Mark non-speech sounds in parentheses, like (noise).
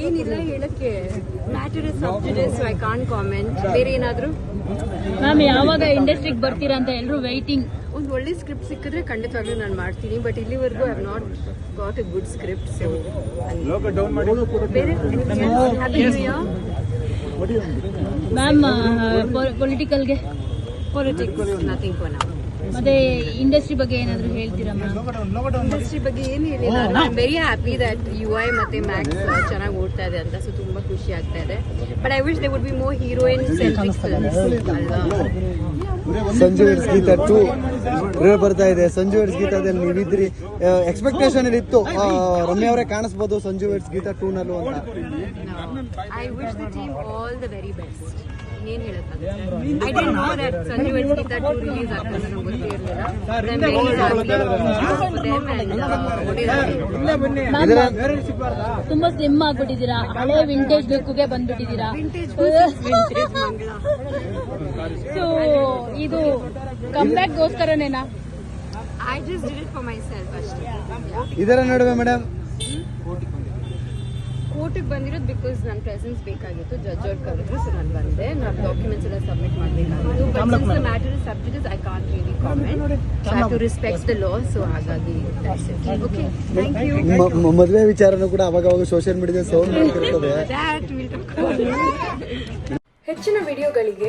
ಏನಿಲ್ಲ ಹೇಳಕ್ಕೆ matter is subject I can't comment ಬೇರೆ ಏನಾದ್ರು? ಮ್ಯಾಮ್ ಯಾವಾಗ ಇಂಡಸ್ಟ್ರಿಗೆ ಬರ್ತೀರಾ ಅಂತ ಎಲ್ಲರೂ ವೈಟಿಂಗ್ ಒಂದು ಒಳ್ಳೆ ಸ್ಕ್ರಿಪ್ಟ್ ಸಿಕ್ಕಿದ್ರೆ ಖಂಡಿತವಾಗ್ಲೂ ನಾನು ಮಾಡ್ತೀನಿ ಬಟ್ ಇಲ್ಲಿವರೆಗೂ I not got a good script so ಬೇರೆ ಹ್ಯಾಪಿ ನ್ಯೂ ಇಯರ್ ಮ್ಯಾಮ್ ಪೊಲಿಟಿಕಲ್ಗೆ ಪೊಲಿಟಿಕ್ಸ್ ನಥಿಂಗ್ ಫಾರ್ ನಾವು ಮತ್ತೆ ಇಂಡಸ್ಟ್ರಿ ಬಗ್ಗೆ ಏನಾದ್ರು ಹೇಳ್ತೀರಾ ಇಂಡಸ್ಟ್ರಿ ಬಗ್ಗೆ ಏನು ಹೇಳಿಲ್ಲ. I am very happy that you I ಮತ್ತೆ ಮ್ಯಾಕ್ಸ್ ಚೆನ್ನಾಗಿ ಓಡ್ತಾ ಇದೆ ಅಂತ ಸೊ ತುಂಬಾ ಖುಷಿ ಆಗ್ತಾ ಇದೆ. But I wish they would be more heroine centric films ಅಲ್ವಾ? ಸಂಜು ಗೀತಾ ಟೂ ಬರ್ತಾ ಇದೆ. ಸಂಜು ಇಟ್ಸ್ ಗೀತಾದಲ್ಲಿ ನೀವಿದ್ರಿ ಎಕ್ಸ್ಪೆಕ್ಟೇಷನ್ ಇತ್ತು. ರಮ್ಯ ಅವರೇ ಕಾಣಿಸ್ಬೋದು ಸಂಜು ವೇಡ್ಸ್ ಗೀತಾ ಟೂ ನಲ್ಲೂ ಅಂತ. I wish the team all the very best ಇನ್ನೇನು ಹೇಳಕ್ಕಾಗುತ್ತೆ I don't know that Sanju Geetha two release ಆಗ್ತದೆ ನನಗೆ ಗೊತ್ತೇ ಇರಲಿಲ್ಲ. ಮ್ಯಾಮ್ ತುಂಬಾ ಸ್ಲಿಮ್ ಆಗ್ಬಿಟ್ಟಿದ್ದೀರಾ. ಹಳೆ ವಿಂಟೇಜ್ ಲುಕ್ಗೆ ಬಂದ್ಬಿಟ್ಟಿದ್ದೀರಾ. ಸೊ ಇದು ಕಂಬ್ಯಾಕ್ಗೋಸ್ಕರನೇನಾ I just did it for myself ಅಷ್ಟೇ. ಇದರ ನಡುವೆ ಮೇಡಮ್ ಕೋರ್ಟಿಗೆ ಬಂದಿರೋದು ಬಿಕಾಸ್ ನನ್ನ ಪ್ರೆಸೆನ್ಸ್ ಬೇಕಾಗಿತ್ತು. ಜಡ್ಜ್ ಅವ್ರು ಕರೆದ್ರು ಸೊ ನಾನು ಬಂದೆ. ನಾನು ಡಾಕ್ಯುಮೆಂಟ್ಸ್ ಎಲ್ಲ ಸಬ್ಮಿಟ್ ಮಾಡಬೇಕಾಗಿತ್ತು. But since the matter subject I can't really comment I to respect the law so ಹಾಗಾಗಿ ಓಕೆ ಥ್ಯಾಂಕ್ ಯು ಮದುವೆ ವಿಚಾರನೂ ಕೂಡ ಅವಾಗ ಅವಾಗ ಸೋಷಿಯಲ್ ಮೀಡಿಯಾದಲ್ಲಿ ಸೌಂಡ್ ಮಾಡ್ತಿರ್ತದೆ (laughs) ಹೆಚ್ಚಿನ ವಿಡಿಯೋಗಳಿಗೆ